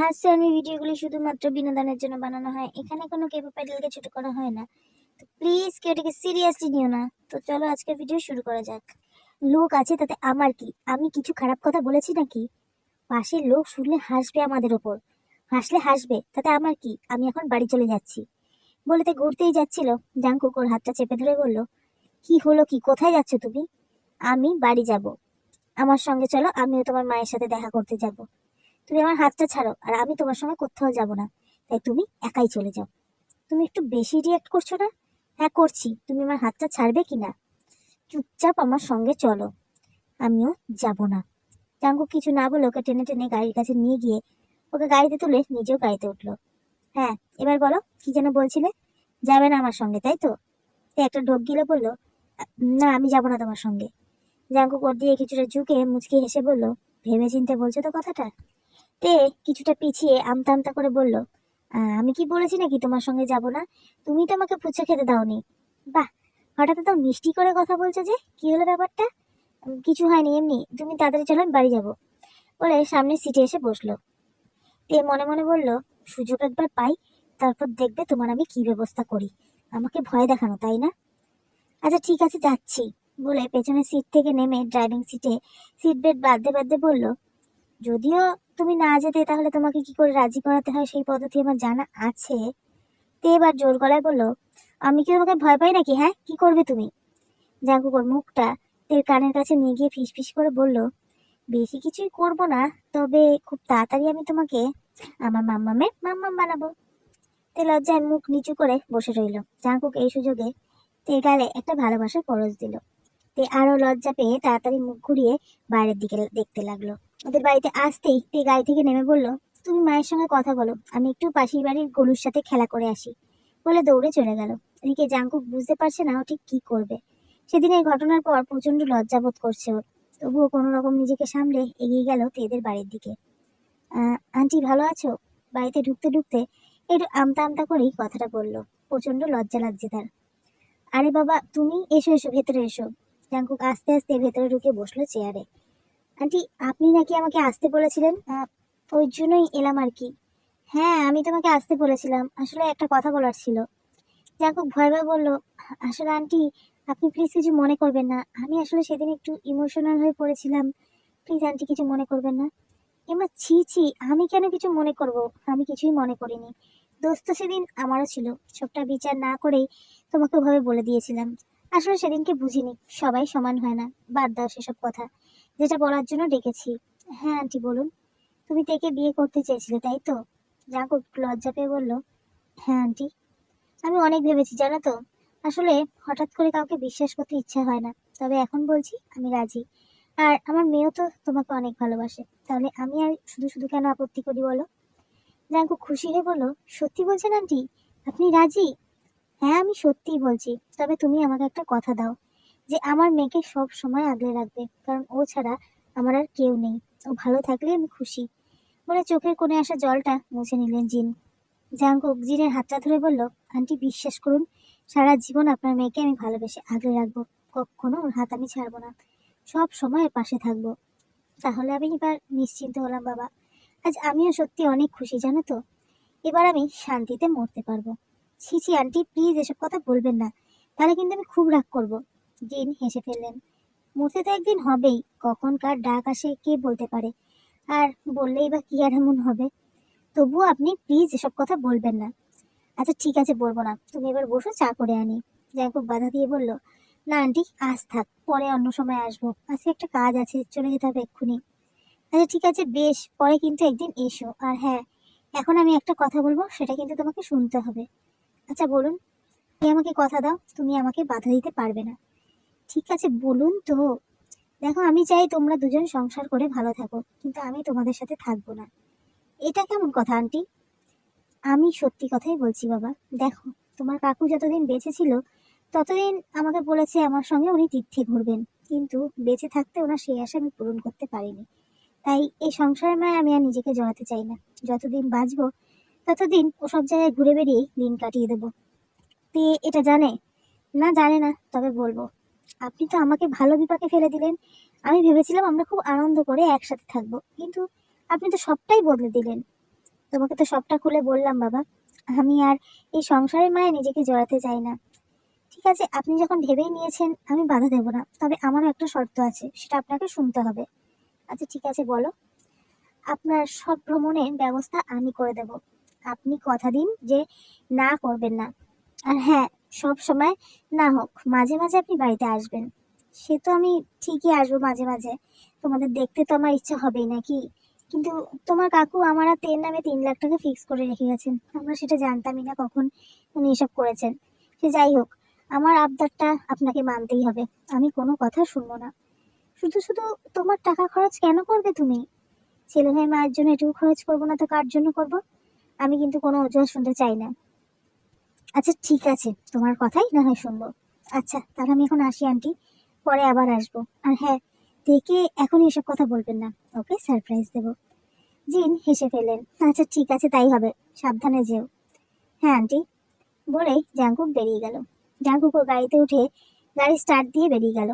হাস্যানি ভিডিওগুলি শুধুমাত্র বিনোদনের জন্য বানানো হয়। এখানে কোনো কেপো প্যাডেলকে ছোট করা হয় না। তো প্লিজ কেউ এটাকে সিরিয়াসলি নিও না। তো চলো আজকের ভিডিও শুরু করা যাক। লোক আছে তাতে আমার কি? আমি কিছু খারাপ কথা বলেছি নাকি? পাশের লোক শুনলে হাসবে আমাদের ওপর। হাসলে হাসবে, তাতে আমার কি? আমি এখন বাড়ি চলে যাচ্ছি। বলে তো ঘুরতেই যাচ্ছিল। জাঙ্কুক ওর হাতটা চেপে ধরে বলল, কি হলো কি? কোথায় যাচ্ছ তুমি? আমি বাড়ি যাব। আমার সঙ্গে চলো, আমিও তোমার মায়ের সাথে দেখা করতে যাব। তুমি আমার হাতটা ছাড়ো, আর আমি তোমার সঙ্গে কোথাও যাব না। তাই তুমি একাই চলে যাও। তুমি একটু বেশি রিয়াক্ট করছ না? হ্যাঁ করছি। তুমি আমার হাতটা ছাড়বে কি না? চুপচাপ আমার সঙ্গে চলো। আমিও যাব না। জাঙ্কু কিছু না বলে ওকে টেনে টেনে গাড়ির কাছে নিয়ে গিয়ে ওকে গাড়িতে তুলে নিজেও গাড়িতে উঠল। হ্যাঁ এবার বলো, কি যেন বলছিলে? যাবে না আমার সঙ্গে, তাই তো? তে একটা ঢোক গিলে বলল, না, আমি যাব না তোমার সঙ্গে। জাঙ্কু কর দিয়ে কিছুটা ঝুঁকে মুচকি হেসে বলল ভেবে চিনতে বলছো তো কথাটা? তে কিছুটা পিছিয়ে আমতা আমতা করে বলল আমি কি বলেছি নাকি তোমার সঙ্গে যাব না? তুমি তো আমাকে ফুচকা খেতে দাওনি। বাহ, হঠাৎ তো মিষ্টি করে কথা বলছো যে, কি হলো ব্যাপারটা? কিছু হয়নি, এমনি। তুমি তাড়াতাড়ি চলো, আমি বাড়ি যাব। বলে সামনের সিটে এসে বসল। তে মনে মনে বলল, সুযোগ একবার পাই, তারপর দেখবে তোমার আমি কি ব্যবস্থা করি। আমাকে ভয় দেখানো, তাই না? আচ্ছা ঠিক আছে, যাচ্ছি। বলে পেছনের সিট থেকে নেমে ড্রাইভিং সিটে সিট বেল্ট বাঁধতে বাঁধতে বলল, যদিও তুমি না যেতে তাহলে তোমাকে কি করে রাজি করাতে হয়? সেই পদ্ধতি আমার জানা আছে। তে এবার জোর গলায় বলল, আমি কি তোমাকে ভয় পাই নাকি হ্যাঁ? কি করবে তুমি? জাঙ্কুকর মুখটা তের কানের কাছে নিয়ে গিয়ে ফিস ফিস করে বলল, বেশি কিছুই করব না, তবে খুব তাড়াতাড়ি আমি তোমাকে আমার মাম্মামের মাম্মাম বানাবো। তে লজ্জায় মুখ নিচু করে বসে রইল। জাঙ্কুক এই সুযোগে তে গালে একটা ভালোবাসার পরশ দিল। তে আরও লজ্জা পেয়ে তাড়াতাড়ি মুখ ঘুরিয়ে বাইরের দিকে দেখতে লাগল। ওদের বাড়িতে আসতেই তে গাড়ি থেকে নেমে বলল, তুমি মায়ের সঙ্গে কথা বলো, আমি একটু পাশের বাড়ির গরুর সাথে খেলা করে আসি। বলে দৌড়ে চলে গেল। এদিকে জাঙ্কুক বুঝতে পারছে না ও ঠিক কি করবে। সেদিন এই ঘটনার পর প্রচণ্ড লজ্জাবোধ করছে ওর। তবুও কোনো রকম নিজেকে সামলে এগিয়ে গেল তেদের বাড়ির দিকে। আন্টি ভালো আছো? বাড়িতে ঢুকতে ঢুকতে একটু আমতা আমতা করেই কথাটা বলল। প্রচণ্ড লজ্জা লাগছে তার। আরে বাবা, তুমি এসো এসো, ভেতরে এসো। জাঙ্কুক আস্তে আস্তে ভেতরে ঢুকে বসল চেয়ারে। আন্টি, আপনি নাকি আমাকে আসতে বলেছিলেন? ওই জন্যই এলাম আর কি। হ্যাঁ আমি তোমাকে আসতে বলেছিলাম। আসলে একটা কথা বলার ছিল। জাঙ্কুক ভয় ভয় বলল, আসলে আন্টি, আপনি প্লিজ কিছু মনে করবেন না। আমি আসলে সেদিন একটু ইমোশনাল হয়ে পড়েছিলাম। প্লিজ আন্টি, কিছু মনে করবেন না? এমা, ছি ছি, আমি কেন কিছু মনে করব? আমি কিছুই মনে করিনি। দোস্ত সেদিন আমারও ছিল। সবটা বিচার না করেই তোমাকে ওভাবে বলে দিয়েছিলাম। আসলে সেদিনকে বুঝিনি। সবাই সমান হয় না। বাদ দাও সেসব কথা। যেটা বলার জন্য ডেকেছি। হ্যাঁ আন্টি, বলুন। তুমি তেকে বিয়ে করতে চেয়েছিলে, তাই তো? একটু লজ্জা পেয়ে বলল হ্যাঁ আন্টি। আমি অনেক ভেবেছি, জানো তো? আসলে হঠাৎ করে কাউকে বিশ্বাস করতে ইচ্ছা হয় না। তবে এখন বলছি, আমি রাজি। আর আমার মেয়েও তো তোমাকে অনেক ভালোবাসে। তাহলে আমি আর শুধু শুধু কেন আপত্তি করি, বলো? জাঙ্কু খুশি হয়ে বলল, সত্যি বলছেন, আন্টি? আপনি রাজি? হ্যাঁ আমি সত্যিই বলছি। তবে তুমি আমাকে একটা কথা দাও। যে আমার মেয়েকে সব সময় আগলে রাখবে, কারণ ও ছাড়া আমার আর কেউ নেই। ও ভালো থাকলে আমি খুশি। বলে চোখের কোণে আসা জলটা মুছে নিলেন জিন। জাঙ্কুক জিনের হাতটা ধরে বলল, আন্টি, বিশ্বাস করুন, সারা জীবন আপনার মেয়েকে আমি ভালোবেসে আগলে রাখব। কখনো ওর হাত আমি ছাড়বো না। সব সময় পাশে থাকব। তাহলে আমি এবার নিশ্চিন্ত হলাম, বাবা। আজ আমিও সত্যি অনেক খুশি, জানো তো? এবার আমি শান্তিতে মরতে পারব। ছি ছি, আন্টি, প্লিজ এসব কথা বলবেন না। তাহলে কিন্তু আমি খুব রাগ করব। জিন হেসে ফেললেন। মরতে তো একদিন হবেই, কখন কার ডাক আসে কে বলতে পারে? আর বললেই বা কি আর এমন হবে? তবুও আপনি প্লিজ এসব কথা বলবেন না। আচ্ছা ঠিক আছে, বলব না। তুমি এবার বসো, চা করে আনি। খুব বাধা দিয়ে বলল, না আন্টি, আজ থাক, পরে অন্য সময় আসব। আজকে একটা কাজ আছে, চলে যেতে হবে এক্ষুনি। আচ্ছা ঠিক আছে, বেশ, পরে কিন্তু একদিন এসো। আর হ্যাঁ এখন আমি একটা কথা বলব, সেটা কিন্তু তোমাকে শুনতে হবে। আচ্ছা বলুন তুমি আমাকে কথা দাও? তুমি আমাকে বাধা দিতে পারবে না। ঠিক আছে, বলুন তো। দেখো, আমি চাই তোমরা দুজন সংসার করে ভালো থাকো, কিন্তু আমি তোমাদের সাথে থাকব না। এটা কেমন কথা, আন্টি? আমি সত্যি কথাই বলছি, বাবা। দেখো, তোমার কাকু যতদিন বেঁচে ছিল, ততদিন আমাকে বলেছে আমার সঙ্গে উনি তীর্থে ঘুরবেন। কিন্তু বেঁচে থাকতে ওনার সেই আশা আমি পূরণ করতে পারিনি। তাই এই সংসারের মায় আমি আর নিজেকে জড়াতে চাই না। যতদিন বাঁচবো, ততদিন ওসব জায়গায় ঘুরে বেরিয়ে দিন কাটিয়ে দেবো। তে, এটা জানে? না জানে না, তবে বলব। আপনি তো আমাকে ভালো বিপাকে ফেলে দিলেন। আমি ভেবেছিলাম আমরা খুব আনন্দ করে একসাথে থাকব, কিন্তু আপনি তো সবটাই বদলে দিলেন। তোমাকে তো সবটা খুলে বললাম, বাবা। আমি আর এই সংসারের মায়ে নিজেকে জড়াতে চাই না। ঠিক আছে, আপনি যখন ভেবেই নিয়েছেন, আমি বাধা দেবো না। তবে আমারও একটা শর্ত আছে, সেটা আপনাকে শুনতে হবে। আচ্ছা ঠিক আছে, বলো। আপনার সব ভ্রমণের ব্যবস্থা আমি করে দেব। আপনি কথা দিন যে না করবেন না। আর হ্যাঁ সব সময় না হোক, মাঝে মাঝে আপনি বাড়িতে আসবেন। সে তো আমি ঠিকই আসব মাঝে মাঝে। তোমাদের দেখতে তো আমার ইচ্ছা হবেই নাকি? কিন্তু তোমার কাকু আমার আর তেল নামে তিন লাখ টাকা ফিক্স করে রেখে গেছেন। আমরা সেটা জানতামই না কখন উনি এসব করেছেন। সে যাই হোক, আমার আবদারটা আপনাকে মানতেই হবে। আমি কোনো কথা শুনব না। শুধু শুধু তোমার টাকা খরচ কেন করবে তুমি? ছেলে ভাই মায়ের জন্য এটুকু খরচ করব না তো কার জন্য করব? আমি কিন্তু কোনো অজুহাত শুনতে চাই না। আচ্ছা ঠিক আছে। তোমার কথাই না হয় শুনব। আচ্ছা তাহলে আমি এখন আসি, আন্টি। পরে আবার আসব। আর হ্যাঁ দেখে এখনই এসব কথা বলবেন না। ওকে, সারপ্রাইজ দেবো। জিন হেসে ফেলেন আচ্ছা ঠিক আছে, তাই হবে। সাবধানে যেও। হ্যাঁ আন্টি। বলেই জাঙ্কুক বেরিয়ে গেল। জাঙ্কুক ওর গাড়িতে উঠে গাড়ি স্টার্ট দিয়ে বেরিয়ে গেল।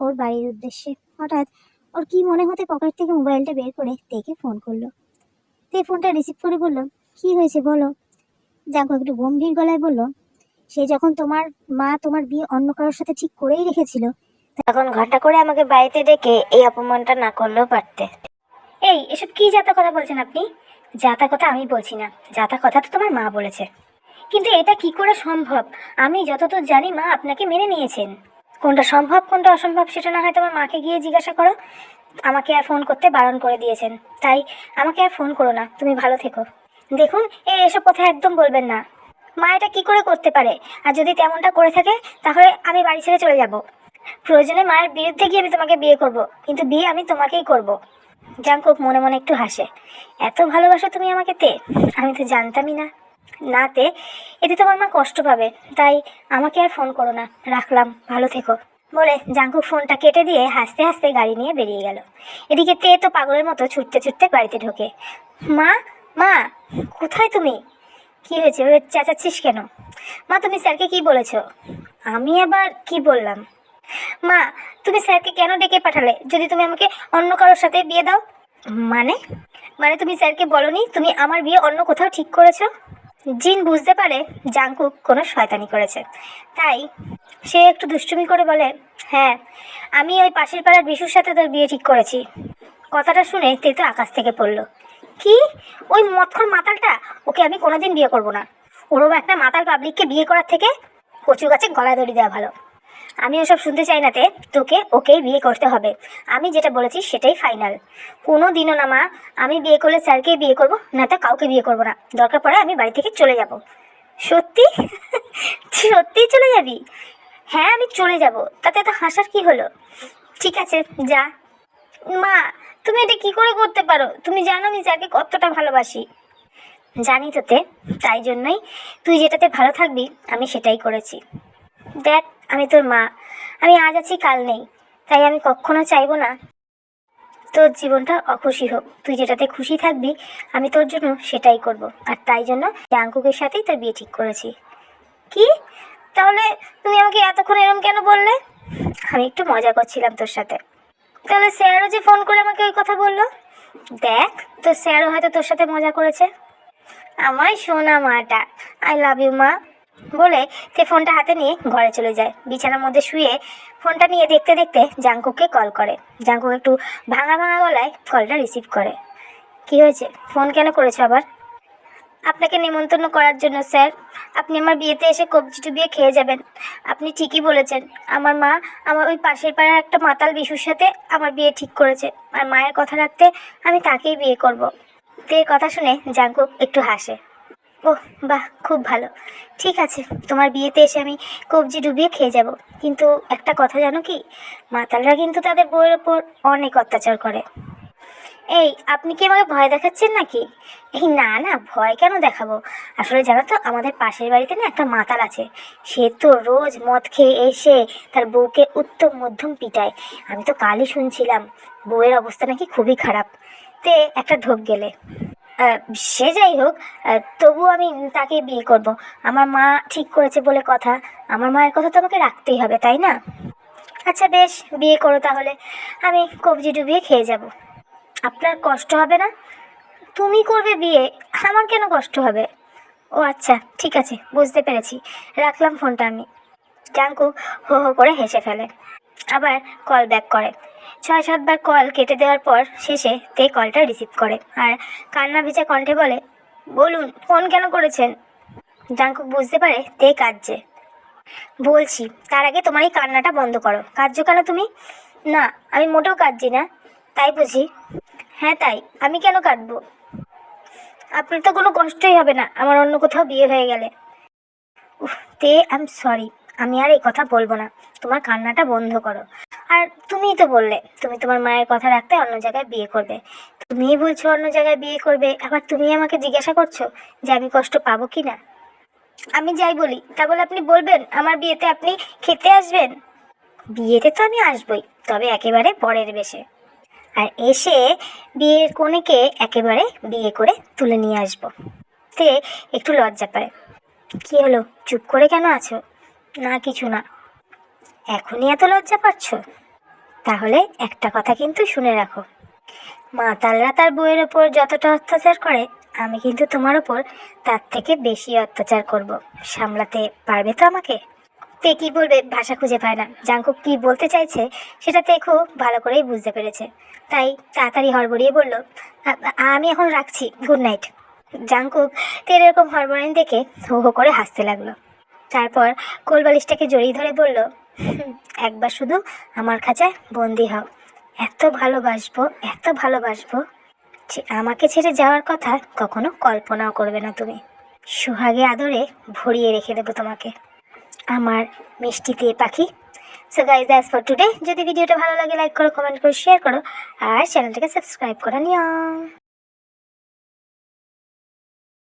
ওর বাড়ির উদ্দেশ্যে। হঠাৎ ওর কি মনে হতে পকেট থেকে মোবাইলটা বের করে দেখে ফোন করল। তে ফোনটা রিসিভ করে বলল, কি হয়েছে বলো? জাঙ্কু একটু গম্ভীর গলায় বলল, সে যখন তোমার মা তোমার বিয়ে অন্য কারোর সাথে ঠিক করেই রেখেছিল, তখন ঘণ্টা করে আমাকে বাড়িতে ডেকে এই অপমানটা না করলেও পারতে। এই, এসব কি জাতা কথা বলছেন আপনি? জাতা কথা আমি বলছি না জাতা কথা তো তোমার মা বলেছে। কিন্তু এটা কি করে সম্ভব? আমি যতদূর জানি মা আপনাকে মেনে নিয়েছেন। কোনটা সম্ভব, কোনটা অসম্ভব, সেটা না হয় তোমার মাকে গিয়ে জিজ্ঞাসা করো। আমাকে আর ফোন করতে বারণ করে দিয়েছেন। তাই আমাকে আর ফোন করো না, তুমি ভালো থেকো। দেখুন এসব কথা একদম বলবেন না। মা এটা কি করে করতে পারে? আর যদি তেমনটা করে থাকে, তাহলে আমি বাড়ি ছেড়ে চলে যাব। প্রয়োজনে মায়ের বিরুদ্ধে গিয়ে আমি তোমাকে বিয়ে করব, কিন্তু বিয়ে আমি তোমাকেই করব। জাঙ্কুক মনে মনে একটু হাসে। এত ভালোবাসো তুমি আমাকে তে? আমি তো জানতামই না। না তে, এতে তোমার মা কষ্ট পাবে। তাই আমাকে আর ফোন করো না। রাখলাম, ভালো থেকো। বলে জাঙ্কুক ফোনটা কেটে দিয়ে হাসতে হাসতে গাড়ি নিয়ে বেরিয়ে গেল। এদিকে তে তো পাগলের মতো ছুটতে ছুটতে বাড়িতে ঢোকে। মা মা, কোথায় তুমি? কি হয়েছে? চেঁচাচ্ছিস কেন? মা, তুমি স্যারকে কি বলেছ? আমি আবার কি বললাম? মা, তুমি স্যারকে কেন ডেকে পাঠালে? যদি তুমি আমাকে অন্য কারোর সাথে বিয়ে দাও? মানে? মানে তুমি স্যারকে বলনি, তুমি আমার বিয়ে অন্য কোথাও ঠিক করেছ? জিন বুঝতে পারে জাঙ্কুক কোনো শয়তানি করেছে। তাই সে একটু দুষ্টুমি করে বলে হ্যাঁ আমি ওই পাশের পাড়ার বিশুর সাথে তোর বিয়ে ঠিক করেছি। কথাটা শুনে তেতো আকাশ থেকে পড়ল। কি? ওই মৎখর মাতালটা? ওকে আমি কোনোদিন বিয়ে করব না। ওরও একটা মাতাল পাবলিককে বিয়ে করার থেকে কচু গাছে গলায় দড়ি দেওয়া ভালো। আমি ওসব শুনতে চাই না তে। তোকে ওকেই বিয়ে করতে হবে। আমি যেটা বলেছি সেটাই ফাইনাল কোনো দিনও না মা, আমি বিয়ে করলে স্যারকেই বিয়ে করব, না তো কাউকে বিয়ে করব না। দরকার পড়ে আমি বাড়ি থেকে চলে যাব। সত্যি? সত্যিই চলে যাবি? হ্যাঁ আমি চলে যাব। তাতে এত হাসার কি হলো? ঠিক আছে, যা। মা তুমি এটা কি করে করতে পারো? তুমি জানো আমি যাকে কতটা ভালোবাসি। জানি তো তে, তাই জন্যই তুই যেটাতে ভালো থাকবি, আমি সেটাই করেছি। দেখ, আমি তোর মা। আমি আজ আছি, কাল নেই। তাই আমি কখনো চাইব না তোর জীবনটা অখুশি হোক। তুই যেটাতে খুশি থাকবি, আমি তোর জন্য সেটাই করব। আর তাই জন্য জাঙ্কুকের সাথেই তোর বিয়ে ঠিক করেছি। কি? তাহলে তুমি আমাকে এতক্ষণ এরম কেন বললে? আমি একটু মজা করছিলাম তোর সাথে। তাহলে স্যারও যে ফোন করে আমাকে ওই কথা বলল? দেখ, তো স্যারও হয়তো তোর সাথে মজা করেছে। আমার সোনা মাটা আই লাভ ইউ মা। বলে তে ফোনটা হাতে নিয়ে ঘরে চলে যায়। বিছানার মধ্যে শুয়ে ফোনটা নিয়ে দেখতে দেখতে জাঙ্কুককে কল করে। জাঙ্কুক একটু ভাঙা ভাঙা গলায় কলটা রিসিভ করে। কি হয়েছে? ফোন কেন করেছ আবার? আপনাকে নিমন্ত্রণ করার জন্য, স্যার। আপনি আমার বিয়েতে এসে কবজি টুবিয়ে খেয়ে যাবেন। আপনি ঠিকই বলেছেন। আমার মা আমার ওই পাশের পাড়ার একটা মাতাল বিশুর সাথে আমার বিয়ে ঠিক করেছে। আর মায়ের কথা রাখতে আমি তাকেই বিয়ে করব। তে কথা শুনে জাঙ্কুক একটু হাসে। ওহ, বাহ, খুব ভালো। ঠিক আছে, তোমার বিয়েতে এসে আমি কবজি ডুবিয়ে খেয়ে যাব। কিন্তু একটা কথা জানো কি? মাতালরা কিন্তু তাদের বউয়ের ওপর অনেক অত্যাচার করে। এই, আপনি কি আমাকে ভয় দেখাচ্ছেন নাকি? এই, না না, ভয় কেন দেখাবো? আসলে জানো তো, আমাদের পাশের বাড়িতে না একটা মাতাল আছে। সে তো রোজ মদ খেয়ে এসে তার বউকে উত্তম মধ্যম পিটায়। আমি তো কালই শুনছিলাম, বউয়ের অবস্থা নাকি খুবই খারাপ। তে, একটা ঢোক গেলে। সে যাই হোক তবু আমি তাকে বিয়ে করব। আমার মা ঠিক করেছে বলে কথা। আমার মায়ের কথা তো আমাকে রাখতেই হবে, তাই না? আচ্ছা বেশ, বিয়ে করো তাহলে। আমি কবজি ডুবিয়ে খেয়ে যাব। আপনার কষ্ট হবে না? তুমি করবে বিয়ে, আমার কেন কষ্ট হবে? ও আচ্ছা ঠিক আছে, বুঝতে পেরেছি। রাখলাম ফোনটা আমি। জাঙ্কু হো হো করে হেসে ফেলে। আবার কল ব্যাক করে। ছয় সাতবার কল কেটে দেওয়ার পর শেষে তে কলটা রিসিভ করে আর কান্না ভেজা কণ্ঠে বলে, বলুন, ফোন কেন করেছেন? জাঙ্কুক বুঝতে পারে তে কাঁদছে। বলছি, তার আগে তোমার এই কান্নাটা বন্ধ করো। কাঁদছো কেন তুমি? না, আমি মোটেও কাঁদছি না, তাই বুঝি। হ্যাঁ তাই। আমি কেন কাঁদবো? আপনার তো কোনো কষ্টই হবে না। আমার অন্য কোথাও বিয়ে হয়ে গেলে। উফ, তে আই এম সরি। আমি আর এই কথা বলব না। তোমার কান্নাটা বন্ধ করো। আর তুমিই তো বললে, তুমি তোমার মায়ের কথা রাখতে অন্য জায়গায় বিয়ে করবে। তুমিই বলছো অন্য জায়গায় বিয়ে করবে। আবার তুমি আমাকে জিজ্ঞাসা করছ যে আমি কষ্ট পাবো কি না আমি যাই বলি। তা বলে আপনি বলবেন, আমার বিয়েতে আপনি খেতে আসবেন? বিয়েতে তো আমি আসবই, তবে একেবারে পরের বেশে। আর এসে বিয়ের কনেকে একেবারে বিয়ে করে তুলে নিয়ে আসব। তে একটু লজ্জা পায়। কি হলো? চুপ করে কেন আছো? না, কিছু না। এখনই এত লজ্জা পাচ্ছ? তাহলে একটা কথা কিন্তু শুনে রাখো। মাতালরা তার বইয়ের ওপর যতটা অত্যাচার করে, আমি কিন্তু তোমার ওপর তার থেকে বেশি অত্যাচার করব। সামলাতে পারবে তো আমাকে? তে কি বলবে ভাষা খুঁজে পায় না। জাঙ্কুক কি বলতে চাইছে সেটা তে খুব ভালো করেই বুঝতে পেরেছে। তাই তাড়াতাড়ি হড়বড়িয়ে বলল "আ- আ- আমি এখন রাখছি গুড নাইট জাঙ্কুক তের এরকম হড়বড়ানি দেখে হো হো করে হাসতে লাগল। তারপর কোলবালিশটাকে জড়িয়ে ধরে বলল, একবার শুধু আমার খাঁচায় বন্দি হও। এত ভালোবাসবো এত ভালোবাসবো যে আমাকে ছেড়ে যাওয়ার কথা কখনো কল্পনাও করবে না তুমি। সুহাগে আদরে ভরিয়ে রেখে দেবো তোমাকে। আমার মিষ্টি দিয়ে পাখি। So guys that's for today যদি ভিডিওটা ভালো লাগে লাইক করো কমেন্ট করো শেয়ার করো। আর চ্যানেলটাকে সাবস্ক্রাইব করে নিও।